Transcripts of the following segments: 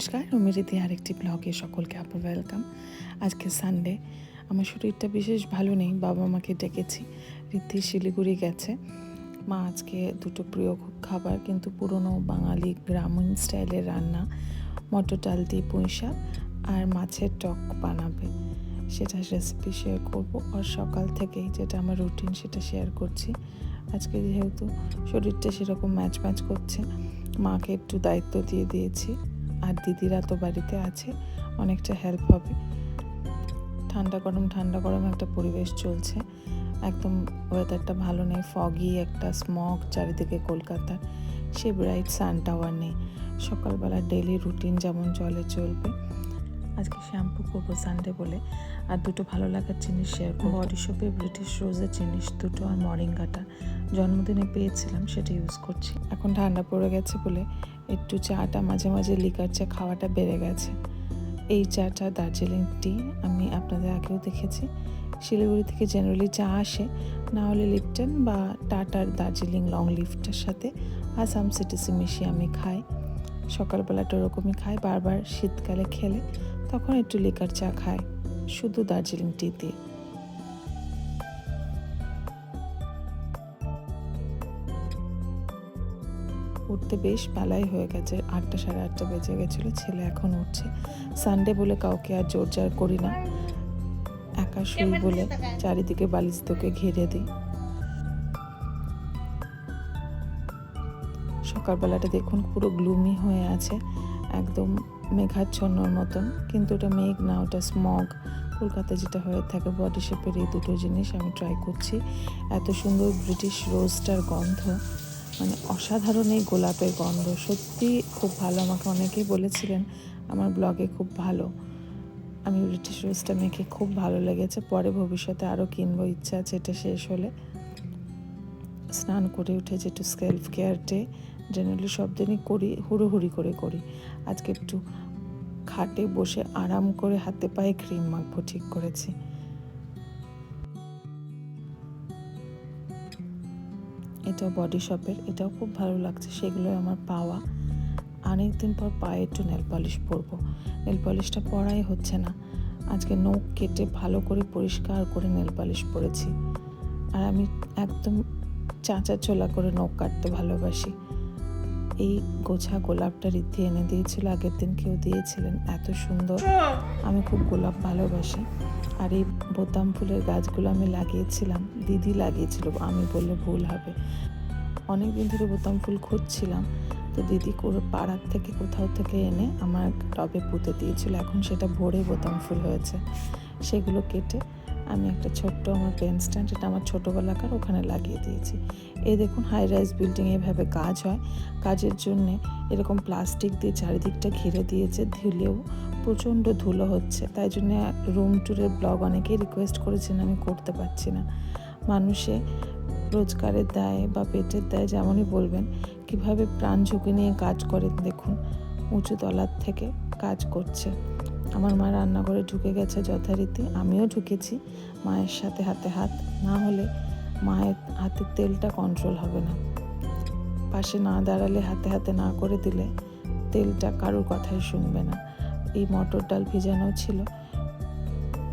নমস্কার রুমিরিতি আরেকটি ব্লগে সকলকে আবার ওয়েলকাম আজকে সানডে আমার শরীরটা বিশেষ ভালো নেই, বাবা মাকে ডেকেছি, রীতি শিলিগুড়ি গেছে। মা আজকে দুটো প্রিয় খুব খাবার, কিন্তু পুরনো বাঙালি গ্রামীণ স্টাইলের রান্না, মটর ডাল দিয়ে পুঁই শাক আর মাছের টক বানাবে। সেটা রেসিপি শেয়ার করব আর সকাল থেকেই যেটা আমার রুটিন সেটা শেয়ার করছি। আজকে যেহেতু শরীরটা সেরকম ম্যাচ ম্যাচ করছে, মাকে একটু দায়িত্ব দিয়ে দিয়েছি। আর দিদিরা তো বাড়িতে আছে অনেকটা হেল্প হবে। ঠান্ডা গরম ঠান্ডা গরম একটা পরিবেশ চলছে। একদম ওয়েদারটা ভালো নেই ফগি একটা স্মগ চারিদিকে কলকাতার সে ব্রাইট সান টাওয়ার নেই। সকালবেলা ডেলি রুটিন যেমন চলে চলবে। আজকে শ্যাম্পু করব সানডে বলে। আর দুটো ভালো লাগার জিনিস শেয়ার করব। বডি শপে ব্রিটিশ রোজের জিনিস দুটো আর মরিঙ্গাটা জন্মদিনে পেয়েছিলাম সেটা ইউজ করছি। এখন ঠান্ডা পড়ে গেছে বলে একটু চাটা, মাঝে মাঝে লিকার চা খাওয়াটা বেড়ে গেছে। এই চাটা দার্জিলিং টি আমি আপনাদের আগেও দেখেছি। শিলিগুড়ি থেকে জেনারেলি চা আসে, না হলে লিপটন বা টাটার দার্জিলিং লং লিফটের সাথে আসাম সিটিসি মিশিয়ে আমি খাই। সকালবেলাটা ওরকমই খাই, বারবার শীতকালে খেলে তখন একটু লিকার চা খায় শুধু দার্জিলিং টি দিয়ে উঠতে বেশ বেলাই হয়ে গেছে। আটটা সাড়ে আটটা বেজে গেছিল ছেলে এখন উঠছে। সানডে বলে কাউকে আর জোর জার করি না। একা শুই বলে চারিদিকে বালিশ তোকে ঘিরে দিই। সকালবেলাটা দেখুন পুরো গ্লুমি হয়ে আছে একদম মেঘাচ্ছন্নর মতন। কিন্তু ওটা মেঘ না ওটা স্মগ কলকাতা যেটা হয়ে থাকে বডি শেপের এই দুটো জিনিস আমি ট্রাই করছি। এত সুন্দর ব্রিটিশ রোজটার গন্ধ। মানে অসাধারণ এই গোলাপের গন্ধ। সত্যি খুব ভালো, আমাকে অনেকেই বলেছিলেন, আমার ব্লগে খুব ভালো। আমি ব্রিটিশ রোজটা মেখে খুব ভালো লেগেছে। পরে ভবিষ্যতে আরও কিনবো, ইচ্ছা আছে এটা শেষ হলে। স্নান করে উঠেছে একটু সেলফ কেয়ার ডে জেনারেলি সব দিনই করি, হুড়োহুড়ি করে করি। আজকে একটু খাটে বসে আরাম করে হাতে পায়ে ক্রিম মাখবো, ঠিক করেছি। এটাও বডি শপের এটাও খুব ভালো লাগছে সেগুলো আমার পাওয়া। অনেক দিন পর পায়ে একটু নেল পলিশ পরবো। নেল পলিশটা পরাই হচ্ছে না। আজকে নখ কেটে ভালো করে পরিষ্কার করে নেল পলিশ পরেছি। আর আমি একদম চাঁচা চোলা করে নখ কাটতে ভালোবাসি। এই গোছা গোলাপটা রিদ্ধি এনে দিয়েছিল, আগের দিন কেউ দিয়েছিলেন, এত সুন্দর। আমি খুব গোলাপ ভালোবাসি। আর এই বোতাম ফুলের গাছগুলো আমি লাগিয়েছিলাম। দিদি লাগিয়েছিল, আমি বললে ভুল হবে। অনেক দিন ধরে বোতাম ফুল খুঁজছিলাম, তো দিদি করে পাড়ার থেকে, কোথাও থেকে এনে আমার টবে পুঁতে দিয়েছিল। এখন সেটা ভরে বোতাম ফুল হয়েছে। সেগুলো কেটে আমি একটা ছোট্ট আমার পেন স্ট্যান্ড এটা আমার ছোটোবেলাকার ওখানে লাগিয়ে দিয়েছি। এই দেখুন হাই রাইজ বিল্ডিং এভাবে কাজ হয়। কাজের জন্যে এরকম প্লাস্টিক দিয়ে চারিদিকটা ঘিরে দিয়েছে, ধুলেও প্রচণ্ড ধুলো হচ্ছে। তাই জন্য রুম ট্যুরের ব্লগ অনেকেই রিকোয়েস্ট করেছেন, আমি করতে পারছি না। মানুষে রোজগারের দায় বা পেটের দায় যেমনই বলবেন, কীভাবে প্রাণ ঝুঁকি নিয়ে কাজ করে, দেখুন উঁচু তলার থেকে কাজ করছে। আমার মা রান্নাঘরে ঢুকে গেছে যথারীতি। আমিও ঢুকেছি মায়ের সাথে হাতে হাত। না হলে মায়ের হাতের তেলটা কন্ট্রোল হবে না। পাশে না দাঁড়ালে হাতে হাতে না করে দিলে তেলটা কারোর কথাই শুনবে না। এই মটর ডাল ভিজানো ছিল।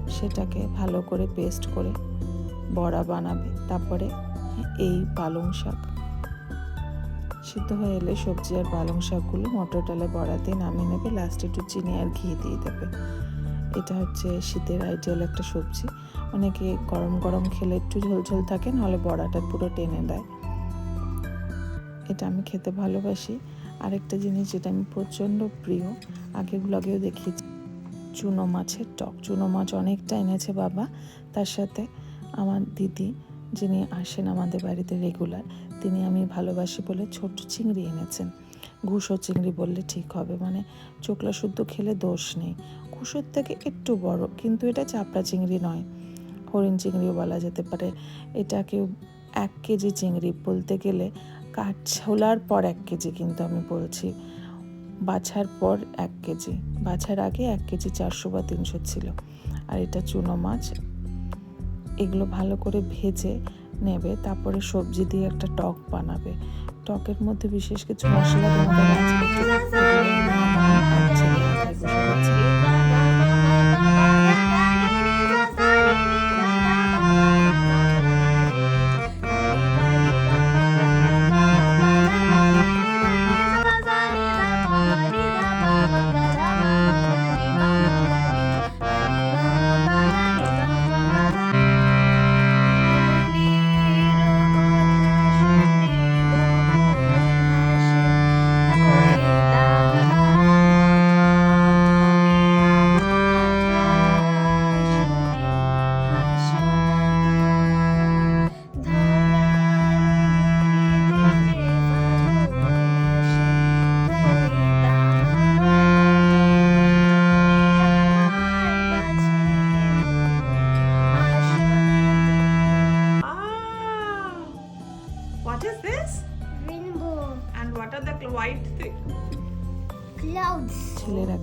সেটাকে ভালো করে পেস্ট করে বড়া বানাবে। তারপরে এই পালং শাক। সিদ্ধ হয়ে এলে সবজি আর পালং শাকগুলো মটর ডালে বড়া দিয়ে নামিয়ে নেবে। লাস্টে একটু চিনি আর ঘি দিয়ে দেবে। এটা হচ্ছে শীতের আইডিয়াল একটা সবজি। অনেকে গরম গরম খেলে একটু ঝোলঝোল থাকে, নাহলে বড়াটা পুরো টেনে দেয়। এটা আমি খেতে ভালোবাসি। আরেকটা জিনিস যেটা আমি প্রচণ্ড প্রিয়, আগের ব্লগেও দেখিয়েছি। চুনো মাছের টক। চুনো মাছ অনেকটা এনেছে বাবা। তার সাথে আমার দিদি, যিনি আসেন আমাদের বাড়িতে রেগুলার তিনি আমি ভালোবাসি বলে ছোট চিংড়ি এনেছেন। ঘুষো চিংড়ি বললে ঠিক হবে মানে চোকলা শুদ্ধ খেলে দোষ নেই। ঘুষোর থেকে একটু বড়, কিন্তু এটা চাপড়া চিংড়ি নয়। হরিণ চিংড়িও বলা যেতে পারে। এটা কেউ এক কেজি চিংড়ি বলতে গেলে কাঠ ছোলার পর এক কেজি কিন্তু আমি বলছি। বাছার পর এক কেজি। বাছার আগে এক কেজি চারশো বা তিনশো ছিল। আর এটা চুনো মাছ। এগুলো ভালো করে ভেজে নেবে তারপরে সবজি দিয়ে একটা টক বানাবে টকের মধ্যে বিশেষ কিছু মশলা দিয়ে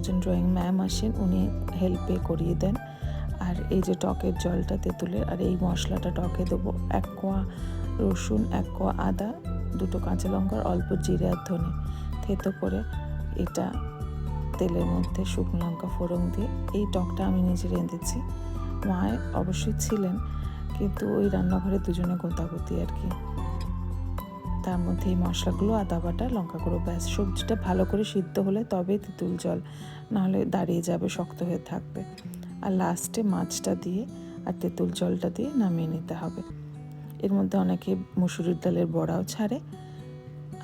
একজন ড্রয়িং ম্যাম আসেন, উনি হেল্পে করিয়ে দেন। আর এই যে টকের জলটা তেঁতুলের, আর এই মশলাটা টকে দেবো। এক কোয়া রসুন, এক কোয়া আদা, দুটো কাঁচা লঙ্কার, অল্প জিরে আর ধনে। থেতো করে এটা তেলের মধ্যে শুকনো লঙ্কা ফোড়ন দিয়ে, এই টকটা আমি নিজে রেঁধেছি। মায় অবশ্যই ছিলেন, কিন্তু ওই রান্নাঘরে দুজনে গোতাগুতি আর কি। তার মধ্যে এই মশলাগুলো, আদা বাটা, লঙ্কা গুঁড়ো, ব্যাস, সবজিটা ভালো করে সিদ্ধ হলে তবেই তেঁতুল জল, নাহলে দাঁড়িয়ে যাবে, শক্ত হয়ে থাকবে। আর লাস্টে মাছটা দিয়ে আর তেঁতুল জলটা দিয়ে নামিয়ে নিতে হবে। এর মধ্যে অনেকে মুসুরির ডালের বড়াও ছাড়ে।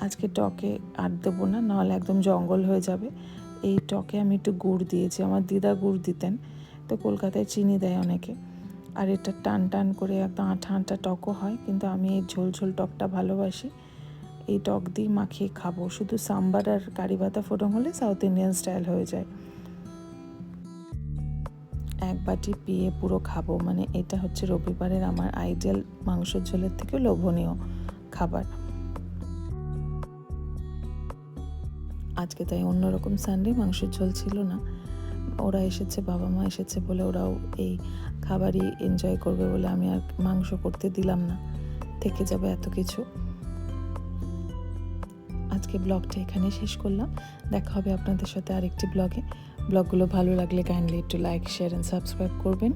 আজকে টকে আর দেবো না, নাহলে একদম জঙ্গল হয়ে যাবে। এই টকে আমি একটু গুড় দিয়েছি, আমার দিদা গুড় দিতেন, তো কলকাতায় চিনি দেয় অনেকে। আর এটা টান টান করে, একদম আঠা আঠা টকও হয়, কিন্তু আমি এই ঝোল ঝোল টকটা ভালোবাসি। এই টক দিয়ে মাখিয়ে খাব। শুধু সাম্বার আর কারি পাতা ফোড়ন হলে সাউথ ইন্ডিয়ান স্টাইল হয়ে যায়। এক বাটি পিয়ে পুরো খাব। মানে এটা হচ্ছে রবিবারের আমার আইডিয়াল মাংসের ঝোলের থেকে লোভনীয় খাবার। আজকে তাই অন্যরকম সানডে মাংসের ঝোল ছিল না। ওরা এসেছে, বাবা মা এসেছে বলে ওরাও এই খাবারই এনজয় করবে বলে আমি আর মাংস করতে দিলাম না। থেকে যাবে এত কিছু। আজকে ব্লগটা এখানে শেষ করলাম। দেখা হবে আপনাদের সাথে আরেকটি ব্লগে। ব্লগগুলো ভালো লাগলে কাইন্ডলি একটু লাইক শেয়ার অ্যান্ড সাবস্ক্রাইব করবেন।